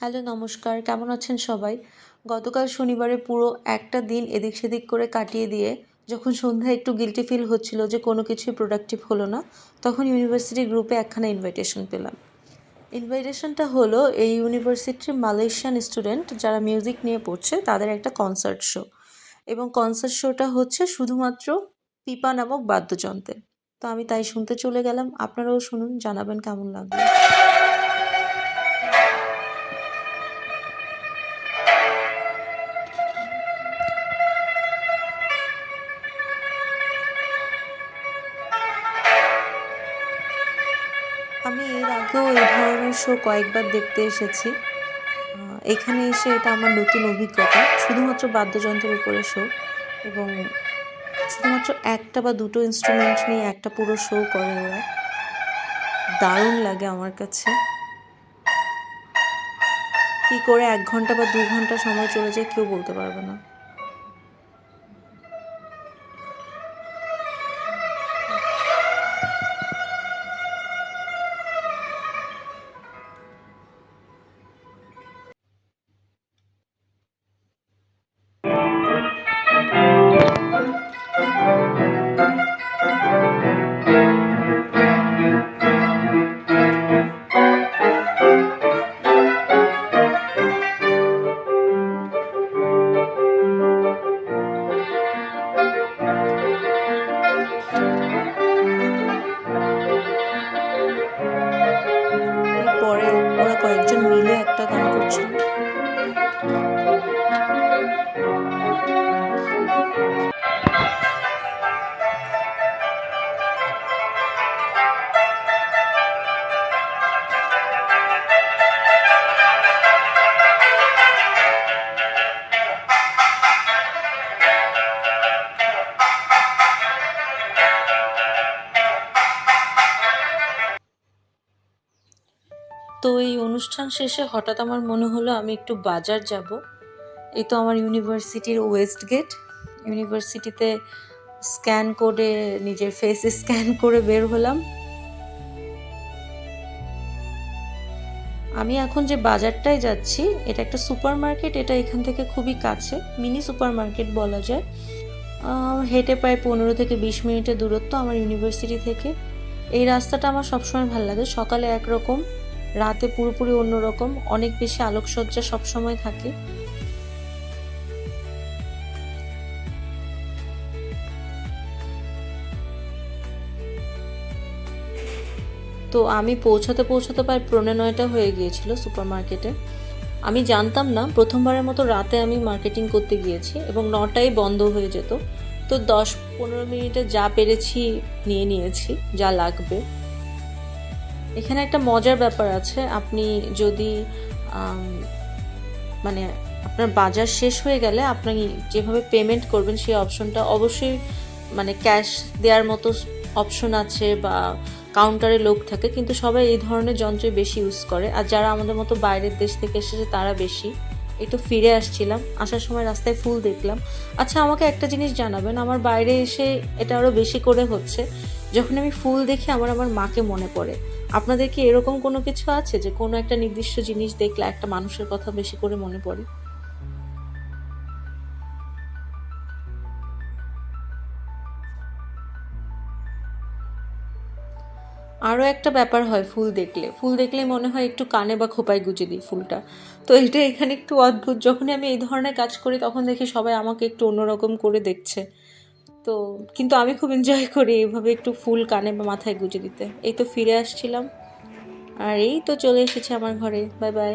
Hello, নমস্কার। কেমন আছেন সবাই? গতকাল শনিবারে পুরো একটা দিন এদিক সেদিক করে কাটিয়ে দিয়ে যখন সন্ধ্যায় একটু গিলটি ফিল হচ্ছিল যে কোনো কিছুই প্রোডাক্টিভ হলো না, তখন ইউনিভার্সিটি গ্রুপে একখানা ইনভাইটেশন পেলাম। ইনভাইটেশনটা হলো এই ইউনিভার্সিটির মালয়েশিয়ান স্টুডেন্ট যারা মিউজিক নিয়ে পড়ছে, তাদের একটা কনসার্ট শো এবং কনসার্ট শোটা হচ্ছে শুধুমাত্র পিপা নামক বাদ্যযন্ত্রের। তো আমি তাই শুনতে চলে গেলাম। আপনারাও শুনুন, জানাবেন কেমন লাগল। আমি এর আগেও এই ধরনের শো কয়েকবার দেখতে এসেছি। এখানে এসে এটা আমার নতুন অভিজ্ঞতা। শুধুমাত্র বাদ্যযন্ত্রের উপরে শো এবং শুধুমাত্র একটা বা দুটো ইনস্ট্রুমেন্ট নিয়ে একটা পুরো শো করে ওরা। দারুণ লাগে আমার কাছে। কি করে এক ঘণ্টা বা দু ঘণ্টা সময় চলে যায় কেউ বলতে পারবে না। একটা তো এই অনুষ্ঠান শেষে হঠাৎ আমার মনে হলো আমি একটু বাজার যাব। এই তো আমার ইউনিভার্সিটির ওয়েস্ট গেট। ইউনিভার্সিটিতে স্ক্যান করে, নিজের ফেস স্ক্যান করে বের হলাম। আমি এখন যে বাজারটায় যাচ্ছি, এটা একটা সুপার মার্কেট এটা এখান থেকে খুবই কাছে, মিনি সুপার মার্কেট বলা যায়। হেঁটে প্রায় পনেরো থেকে বিশ মিনিটের দূরত্ব আমার ইউনিভার্সিটি থেকে। এই রাস্তাটা আমার সবসময় ভালো লাগে, সকালে একরকম। রাতে পুরোপুরি অন্যরকম, অনেক বেশি আলোকসজ্জা সবসময় থাকে। তো আমি পৌঁছাতে পৌঁছাতে প্রায় পৌনে নয়টা হয়ে গিয়েছিল সুপার মার্কেটে আমি জানতাম না, প্রথমবারের মতো রাতে আমি মার্কেটিং করতে গিয়েছি এবং নটায় বন্ধ হয়ে যেত। তো দশ পনেরো মিনিটে যা পেরেছি নিয়ে নিয়েছি, যা লাগবে। এখানে একটা মজার ব্যাপার আছে। আপনি যদি মানে আপনার বাজার শেষ হয়ে গেলে আপনি যেভাবে পেমেন্ট করবেন সেই অপশনটা অবশ্যই মানে ক্যাশ দেওয়ার মতো অপশন আছে বা কাউন্টারে লোক থাকে। কিন্তু সবাই এই ধরনের যন্ত্রই বেশি ইউজ করে। আর যারা আমাদের মতো বাইরের দেশ থেকে এসেছে তারা বেশি। তো ফিরে আসছিলাম। আসার সময় রাস্তায় ফুল দেখলাম। আচ্ছা আমাকে একটা জিনিস জানাবেন। আমার বাইরে এসে এটা আরও বেশি করে হচ্ছে। যখন আমি ফুল দেখি, আমার আমার মাকে মনে পড়ে। আপনাদের কি এরকম কোনো কিছু আছে যে কোনো একটা নির্দিষ্ট জিনিস দেখলে একটা মানুষের কথা বেশি করে মনে পড়ে? আরও একটা ব্যাপার হয় ফুল দেখলে। ফুল দেখলে মনে হয় একটু কানে বা খোপায় গুজে দিই ফুলটা। তো এটা এখানে একটু অদ্ভুত। যখনই আমি এই ধরনের কাজ করি, তখন দেখি সবাই আমাকে একটু অন্যরকম করে দেখছে। তো, কিন্তু আমি খুব এনজয় করি এইভাবে একটু ফুল কানে বা মাথায় গুঁজে দিতে। এই তো ফিরে আসছিলাম। আর এই তো চলে এসেছে আমার ঘরে। Bye bye